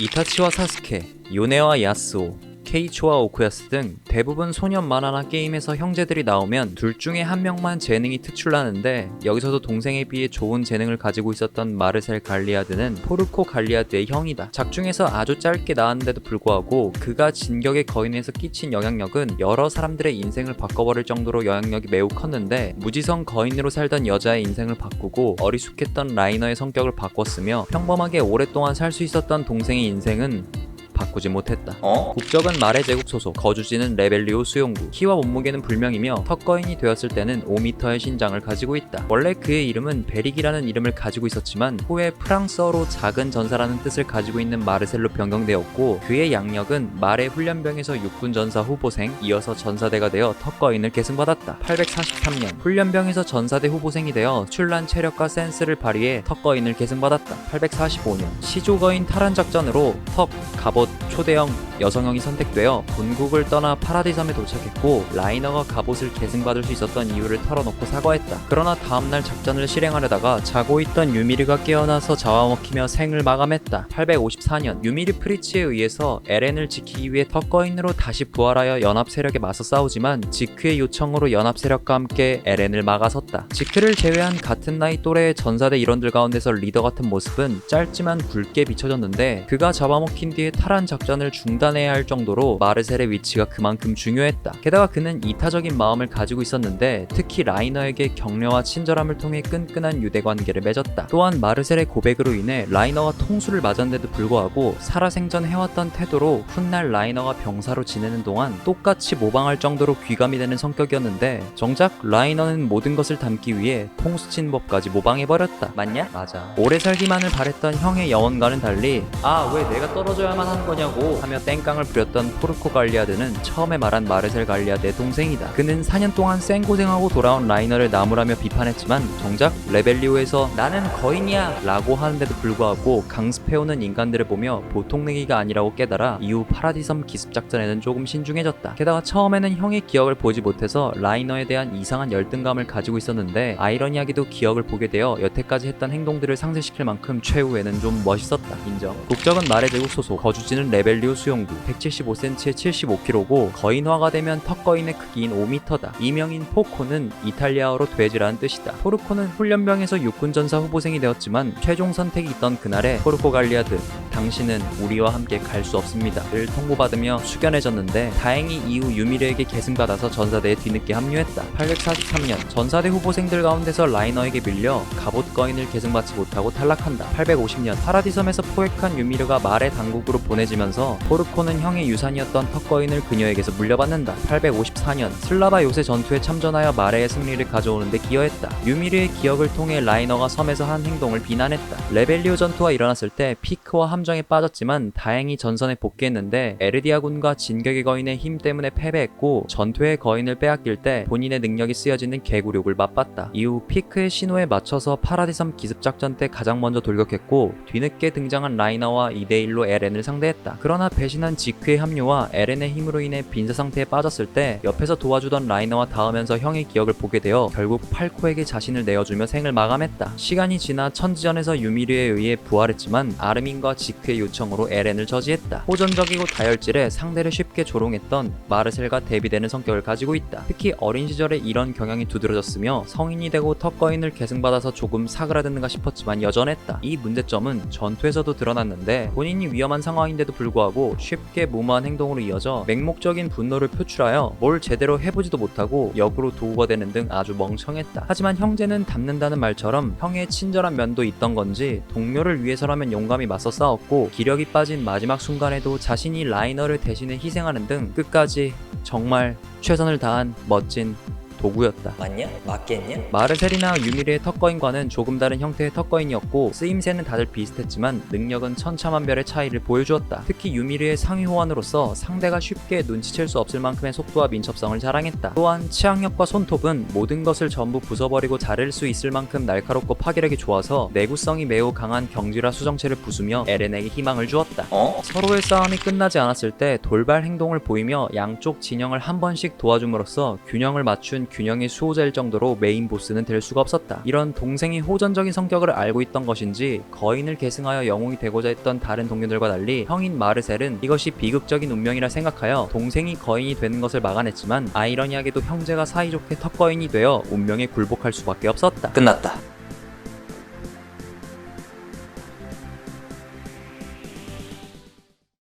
이타치와 사스케, 요네와 야스오, 케이초와 오쿠야스 등 대부분 소년 만화나 게임에서 형제들이 나오면 둘 중에 한 명만 재능이 특출나는데 여기서도 동생에 비해 좋은 재능을 가지고 있었던 마르셀 갈리아드는 포르코 갈리아드의 형이다. 작중에서 아주 짧게 나왔는데도 불구하고 그가 진격의 거인에서 끼친 영향력은 여러 사람들의 인생을 바꿔버릴 정도로 영향력이 매우 컸는데 무지성 거인으로 살던 여자의 인생을 바꾸고 어리숙했던 라이너의 성격을 바꿨으며 평범하게 오랫동안 살 수 있었던 동생의 인생은 바꾸지 못했다. 어? 국적은 말의 제국 소속, 거주지는 레벨리오 수용구, 키와 몸무게는 불명이며 턱거인이 되었을 때는 5m의 신장을 가지고 있다. 원래 그의 이름은 베릭이라는 이름을 가지고 있었지만 후에 프랑스어로 작은 전사라는 뜻을 가지고 있는 마르셀로 변경되었고 그의 양력은 말의 훈련병에서 육군 전사 후보생, 이어서 전사대가 되어 턱거인을 계승받았다. 843년 훈련병에서 전사대 후보생이 되어 출란 체력과 센스를 발휘해 턱거인을 계승받았다. 845년 시조거인 탈환 작전으로 턱, 갑옷, 초대형 여성형이 선택되어 본국을 떠나 파라디섬에 도착했고 라이너가 갑옷을 계승받을 수 있었던 이유를 털어놓고 사과했다. 그러나 다음날 작전을 실행하려다가 자고 있던 유미르가 깨어나서 잡아먹히며 생을 마감했다. 854년 유미르 프리츠에 의해서 에렌을 지키기 위해 턱거인으로 다시 부활하여 연합 세력에 맞서 싸우지만 지크의 요청으로 연합 세력과 함께 에렌을 막아섰다. 지크를 제외한 같은 나이 또래의 전사대 일원들 가운데서 리더 같은 모습은 짧지만 굵게 비춰졌는데 그가 잡아먹힌 뒤에 탈환 작전을 중단해야 할 정도로 마르셀의 위치가 그만큼 중요했다. 게다가 그는 이타적인 마음을 가지고 있었는데 특히 라이너에게 격려와 친절함을 통해 끈끈한 유대 관계를 맺었다. 또한 마르셀의 고백으로 인해 라이너가 통수를 맞았는데도 불구하고 살아생전 해왔던 태도로 훗날 라이너가 병사로 지내는 동안 똑같이 모방할 정도로 귀감이 되는 성격이었는데 정작 라이너는 모든 것을 담기 위해 통수친 법까지 모방해버렸다. 맞냐? 맞아. 오래 살기만을 바랬던 형의 영혼과는 달리 아 왜 내가 떨어져야만 하는 거냐고 하며 땡깡을 부렸던 포르코 갈리아드는 처음에 말한 마르셀 갈리아드의 동생이다. 그는 4년 동안 쌩고생하고 돌아온 라이너를 나무라며 비판했지만 정작 레벨리오에서 나는 거인이야 라고 하는데도 불구하고 강습해오는 인간들을 보며 보통 내기가 아니라고 깨달아 이후 파라디섬 기습작전에는 조금 신중해졌다. 게다가 처음에는 형의 기억을 보지 못해서 라이너에 대한 이상한 열등감을 가지고 있었는데 아이러니하게도 기억을 보게 되어 여태까지 했던 행동들을 상쇄시킬 만큼 최후에는 좀 멋있었다. 인정. 국적은 말의 제국 소속, 거주지는 레벨리오 수용구, 175cm에 75kg고 거인화가 되면 턱거인의 크기인 5m다. 이명인 포코는 이탈리아어로 돼지라는 뜻이다. 포르코는 훈련병에서 육군 전사 후보생이 되었지만 최종 선택이 있던 그날에 포르코 갈리아드 당신은 우리와 함께 갈 수 없습니다.를 통보받으며 숙연해졌는데 다행히 이후 유미르에게 계승받아서 전사대에 뒤늦게 합류했다. 843년 전사대 후보생들 가운데서 라이너에게 밀려 갑옷 거인을 계승받지 못하고 탈락한다. 850년 파라디섬에서 포획한 유미르가 말의 당국으로 보내지면서 포르코는 형의 유산이었던 턱거인을 그녀에게서 물려받는다. 854년 슬라바 요새 전투에 참전하여 마레의 승리를 가져오는데 기여했다. 유미르의 기억을 통해 라이너가 섬에서 한 행동을 비난했다. 레벨리오 전투가 일어났을 때 피크와 함정 에 빠졌지만 다행히 전선에 복귀했는데 에르디아 군과 진격의 거인의 힘 때문에 패배했고 전투의 거인을 빼앗길 때 본인의 능력이 쓰여지는 개구력을 맛봤다. 이후 피크의 신호에 맞춰서 파라디섬 기습작전 때 가장 먼저 돌격했고 뒤늦게 등장한 라이너와 2대1로 에렌을 상대했다. 그러나 배신한 지크의 합류와 에렌의 힘으로 인해 빈사 상태에 빠졌을 때 옆에서 도와주던 라이너와 닿으면서 형의 기억을 보게 되어 결국 팔코에게 자신을 내어주며 생을 마감했다. 시간이 지나 천지전에서 유미르에 의해 부활했지만 아르민과 지 크의 요청으로 에렌을 저지했다. 호전적이고 다혈질에 상대를 쉽게 조롱했던 마르셀과 대비되는 성격을 가지고 있다. 특히 어린 시절에 이런 경향이 두드러졌으며 성인이 되고 턱거인을 계승받아서 조금 사그라드는가 싶었지만 여전했다. 이 문제점은 전투에서도 드러났는데 본인이 위험한 상황인데도 불구하고 쉽게 무모한 행동으로 이어져 맹목적인 분노를 표출하여 뭘 제대로 해보지도 못하고 역으로 도구가 되는 등 아주 멍청했다. 하지만 형제는 닮는다는 말처럼 형의 친절한 면도 있던 건지 동료를 위해서라면 용감히 맞서 싸웠고 기력이 빠진 마지막 순간에도 자신이 라이너를 대신해 희생하는 등 끝까지 정말 최선을 다한 멋진 도구였다. 맞냐? 맞겠냐? 마르셀이나 유미르의 턱거인과는 조금 다른 형태의 턱거인이었고 쓰임새는 다들 비슷했지만 능력은 천차만별의 차이를 보여주었다. 특히 유미르의 상위 호환으로서 상대가 쉽게 눈치챌 수 없을 만큼의 속도와 민첩성을 자랑했다. 또한 치악력과 손톱은 모든 것을 전부 부숴버리고 자를 수 있을 만큼 날카롭고 파괴력이 좋아서 내구성이 매우 강한 경지라 수정체를 부수며 에렌에게 희망을 주었다. 어? 서로의 싸움이 끝나지 않았을 때 돌발 행동을 보이며 양쪽 진영을 한 번씩 도와줌으로써 균형을 맞춘 균형의 수호자일 정도로 메인 보스는 될 수가 없었다. 이런 동생의 호전적인 성격을 알고 있던 것인지 거인을 계승하여 영웅이 되고자 했던 다른 동료들과 달리 형인 마르셀은 이것이 비극적인 운명이라 생각하여 동생이 거인이 되는 것을 막아냈지만 아이러니하게도 형제가 사이좋게 턱거인이 되어 운명에 굴복할 수밖에 없었다. 끝났다.